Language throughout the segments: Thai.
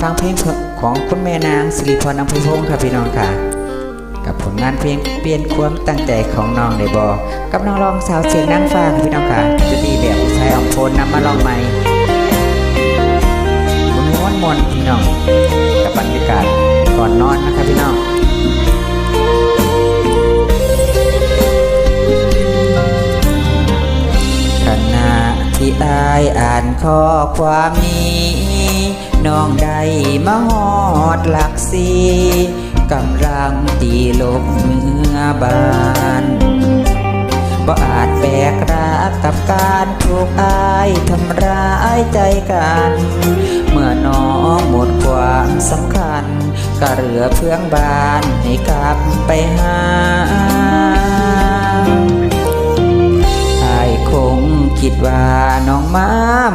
ฟังเพลงของคุณแม่นางสิริพรอัมพพงศ์ค่ะพี่น้องค่ะ กับผลงานเพลงเปลี่ยนความตั้งใจของน้องในบอกับน้องรองสาวเสียงนางฟ้าค่ะพี่น้องค่ะจะดีแบบชายออกโพนนำมาลองใหม่มันม้วนมนพี่น้องกับบรรยากาศก่อนนอนนะครับพี่น้องขณะที่อายอ่านข้อความนี้ น้องได้มาหอดหลักสีกำลังตีลบเมื่อบานบ่อาจแบกรักกับการถูกอายทำร้ายใจกัน เมื่อน้องหมดความสำคัญ ก็เหลือเพื่องบานให้กลับไปหาอายคงคิดว่าน้องมา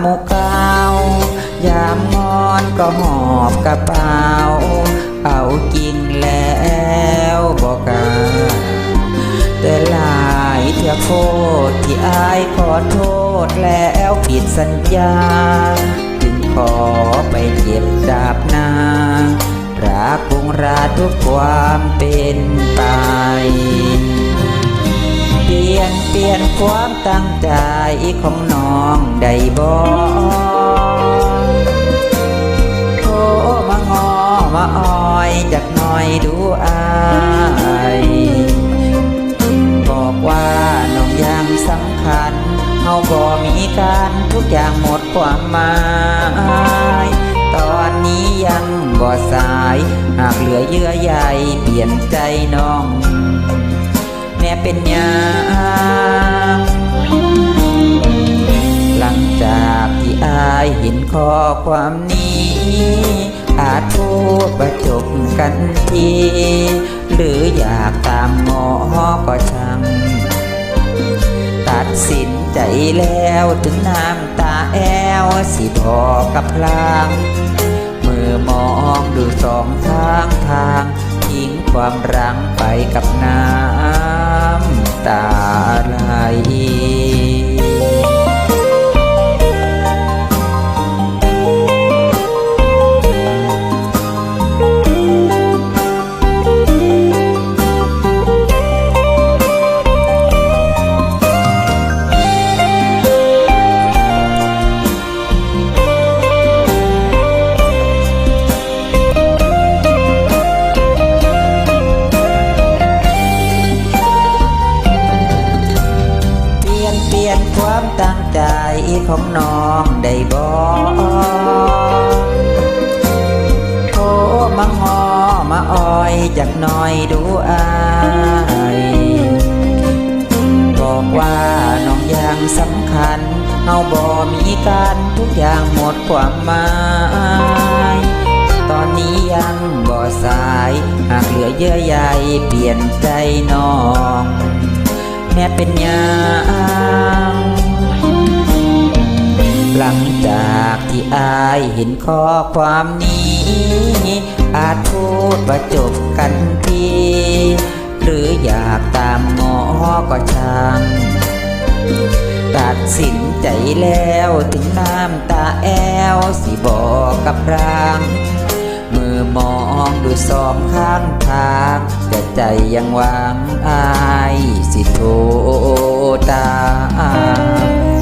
มุกา ก็หอบกระเป๋าเอาจริงแล้วบอกกล้าแต่หลายเถื่อโคตรที่อายขอโทษแล้วผิดสัญญาจึงขอไปเก็บดาบนารักวงราทุกความเป็นไปเปลี่ยนเปลี่ยนความตั้งใจของน้องได้บ่โดูอายบอกว่าน้องยังสำคัญเฮาบ่มีกันทุกอย่างหมดความหมายตอนนี้ยังบ่สาย หากเหลือเยื่อใยเปลี่ยนใจน้อง แม่เป็นยังหลังจากที่อายเห็นข้อความนี้ อาจพูดประจบกันที หรืออยากตามงอก็ช่างตัดสินใจแล้วถึงน้ำตาแอวสิบอกกับพลางมือมองดูสองทางทางทิ้งความรังไปกับน้ำตาไหล ของน้องได้บอกโทมางอมาอ้อยจากหน่อยดูอายบอกว่าน้องยังสำคัญเฮาบ่มีกันทุกอย่างหมดความหมายตอนนี้ยังบ่สายหากเหลือเยื่อใยเปลี่ยนใจน้อง แม่เป็นยังากที่อายเห็นข้อความนี้ อาจพูดว่าจบกันทีหรืออยากตามงอก็ช่างตัดสินใจแล้วถึงน้ำตาแอวสิบอกกับร่างมือมองดูสองข้างทางแต่ใจยังหวังอายสิโทรตาม